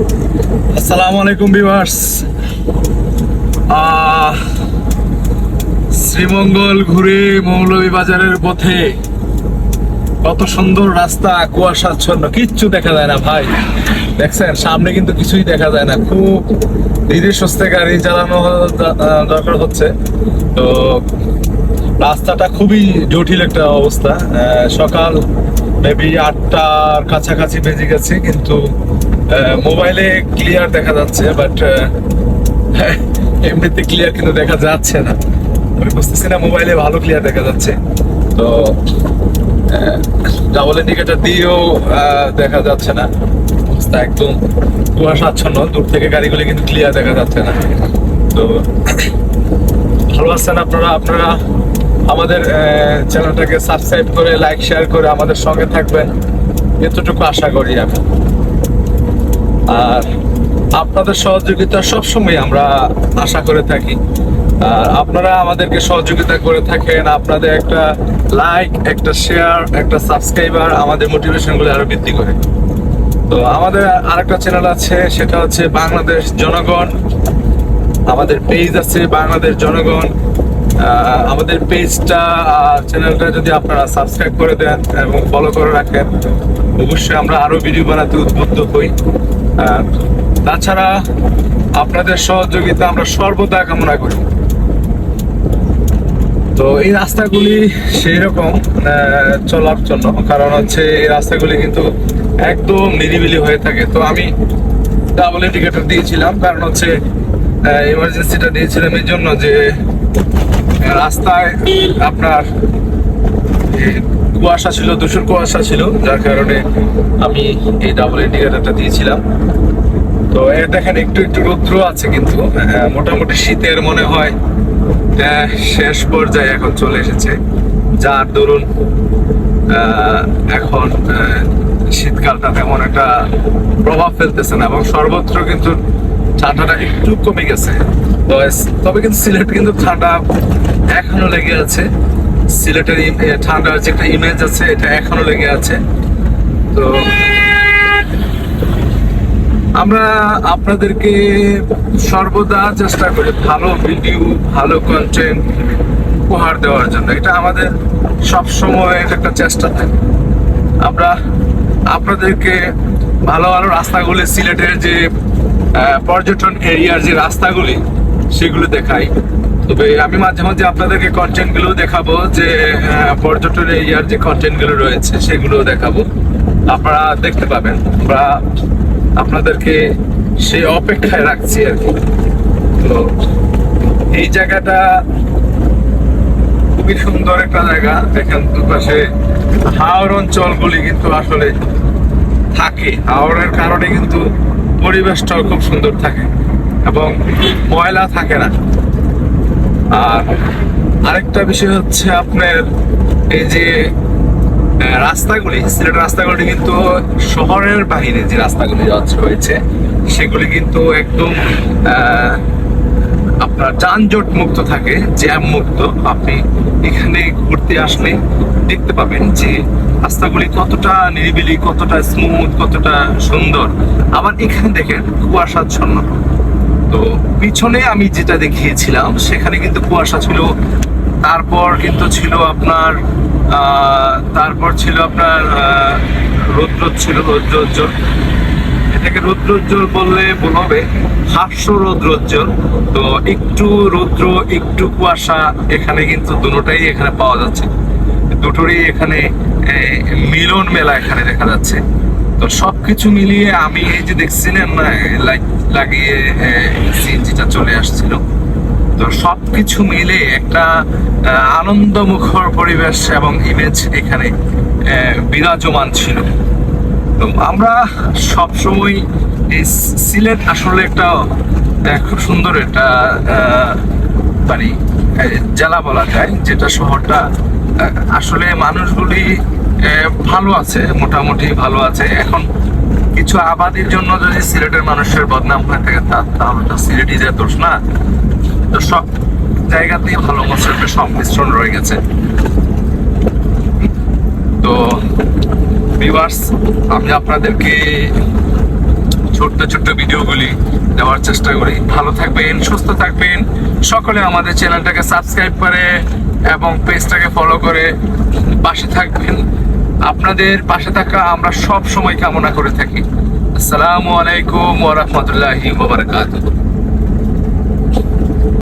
আসসালামু আলাইকুম ভিউয়ার্স। শ্রীমঙ্গল ঘুরে মৌলভীবাজারের পথে কত সুন্দর রাস্তা, কুয়াশাচ্ছন্ন, কিচ্ছু দেখা যায় না ভাই। দেখছেন, সামনে কিন্তু কিছুই দেখা যায় না। খুব ধীরে সুস্থে গাড়ি চালানো দরকার হচ্ছে। তো রাস্তাটা খুবই জটিল একটা অবস্থা। সকাল মেবি আটটার কাছাকাছি বেজে গেছে, কিন্তু মোবাইলে ক্লিয়ার দেখা যাচ্ছে বাট এমনিতে ক্লিয়ার কিন্তু দেখা যাচ্ছে না। আমি বুঝতেছি না মোবাইলে ভালো ক্লিয়ার দেখা যাচ্ছে। তো ডাবল ইন্ডিকেটর দিয়েও দেখা যাচ্ছে না। অবস্থা একদম কুয়াশাচ্ছন্ন, দূর থেকে গাড়িগুলি কিন্তু ক্লিয়ার দেখা যাচ্ছে না। তো, ভালো আছেন আপনারা? আপনারা আমাদের চ্যানেলটাকে সাবস্ক্রাইব করে লাইক শেয়ার করে আমাদের সঙ্গে থাকবেন। এতটুকু আশা করি আমি। আর আপনাদের সহযোগিতা সবসময় আমরা আশা করে থাকি। আর আপনারা আমাদেরকে সহযোগিতা করে থাকেন, আপনাদের একটা লাইক একটা শেয়ার একটা সাবস্ক্রাইবার আমাদের মোটিভেশনগুলো আরও বৃদ্ধি করে। তো আমাদের আরেকটা চ্যানেল আছে, সেটা হচ্ছে বাংলাদেশ জনগণ। আমাদের পেজ আছে বাংলাদেশ জনগণ। আমাদের পেজটা আর চ্যানেলটা যদি আপনারা সাবস্ক্রাইব করে দেন এবং ফলো করে রাখেন, অবশ্যই আমরা আরও ভিডিও বানাতে উদ্বুদ্ধ হই। আর তাছাড়া আপনাদের সহযোগিতা আমরা সর্বদা কামনা করি। তো এই রাস্তাগুলি সেই রকম চলার জন্য। কারণ হচ্ছে এই রাস্তাগুলি কিন্তু একদম নিরিবিলি হয়ে থাকে। তো আমি ডাবল ইন্ডিকেটর দিয়েছিলাম। কারণ হচ্ছে ইমার্জেন্সিটা দিয়েছিলাম এই জন্য যে রাস্তায় আপনার কুয়াশা ছিল দূষণ কুয়াশা ছিল যার কারণে আমি এই ডাবল ইন্ডিকেটরটা দিয়েছিলাম। তো এ দেখেন একটু একটু রৌদ্র আছে কিন্তু আহ, মোটামুটি শীতের মনে হয় আহ, শেষ পর্যায়ে এখন চলে এসেছে। যার দরুন এখন শীতকালটা তেমন একটা প্রভাব ফেলতেছে না এবং সর্বত্র কিন্তু ঠান্ডাটা একটু কমে গেছে। তবে কিন্তু সিলেট কিন্তু ঠান্ডা এখনও লেগে আছে। সিলেটের ঠান্ডার যে একটা ইমেজ আছে, এটা এখনও লেগে আছে। তো আমরা আপনাদেরকে সর্বদা চেষ্টা করি ভালো ভিডিও ভালো কন্টেন্ট উপহার দেওয়ার জন্য। এটা আমাদের সব সময় একটা চেষ্টা থাকে। আমরা আপনাদেরকে ভালো ভালো রাস্তাগুলি, সিলেটের যে পর্যটন এরিয়ার যে রাস্তাগুলি, সেগুলো দেখাই। তবে আমি মাঝে মাঝে আপনাদেরকে কন্টেন্টগুলো দেখাবো যে পর্যটন এরিয়ার যে কন্টেন্টগুলো রয়েছে সেগুলো দেখাবো। আপনারা দেখতে পাবেন। আমরা আপনাদেরকে সেই অপেক্ষায় রাখছি আর কি। তো এই জায়গাটা খুবই সুন্দর একটা জায়গা। দেখেন দুপাশে হাওড় অঞ্চলগুলি কিন্তু আসলে থাকে। হাওড়ের কারণে কিন্তু পরিবেশটাও খুব সুন্দর থাকে এবং ময়লা থাকে না। আর আরেকটা বিষয় হচ্ছে আপনার এই যে রাস্তাগুলি সিলেট রাস্তাগুলি কিন্তু শহরের বাইরে যে রাস্তাগুলি রয়েছে, সেগুলি কিন্তু একদম আপনার যানজট মুক্ত থাকে, জ্যাম মুক্ত। আপনি এখানে ঘুরতে আসলে দেখতে পাবেন যে রাস্তাগুলি কতটা নিরিবিলি, কতটা স্মুথ কতটা সুন্দর। আবার এখানে দেখেন, কুয়াশাচ্ছন্ন। তো পিছনে আমি যেটা দেখিয়েছিলাম সেখানে কিন্তু কুয়াশা ছিল। তারপর কিন্তু ছিল আপনার তারপর ছিল আপনার আহ, রৌদ্র ছিল রৌদ্রোজ্জ্বল। এটাকে রৌদ্রোজ্জ্বল বললে ভুল হবে হাস্য রৌদ্রোজ্জ্বল। তো একটু রৌদ্র একটু কুয়াশা এখানে কিন্তু দুটোটাই এখানে পাওয়া যাচ্ছে। দুটোরই এখানে মিলন মেলা এখানে দেখা যাচ্ছে। তো সবকিছু মিলিয়ে আমি এই যে দেখছিলেন না লাইট লাগিয়ে সিএনজিটা চলে আসছিল। তো সবকিছু মিলে একটা আনন্দমুখর পরিবেশ এবং ইমেজ এখানে বিরাজমান ছিল। তো আমরা সবসময় এই সিলেট আসলে একটা খুব সুন্দর একটা মানে জেলা বলা যায়, যেটা শহরটা আসলে মানুষগুলি ভালো আছে, মোটামুটি ভালো আছে। এখন কিছু আবাদির জন্য যদি সিলেটের মানুষের বদনাম হয়ে থাকে তাহলে তো সিলেটিদের দোষ না? তো সব জায়গাতেই ভালো মশলার সংমিশ্রণ রয়ে গেছে। তো ভিউয়ার্স আমি আপনাদেরকে ছোট্ট ছোট্ট ভিডিওগুলি দেওয়ার চেষ্টা করি। ভালো থাকবেন, সুস্থ থাকবেন। সকলে আমাদের চ্যানেলটাকে সাবস্ক্রাইব করে এবং পেজটাকে ফলো করে পাশে থাকবেন। আপনাদের পাশে থাকা আমরা সব সময় কামনা করে থাকি। আসসালামু আলাইকুম ওয়া রাহমাতুল্লাহি ওয়া বারাকাতুহু।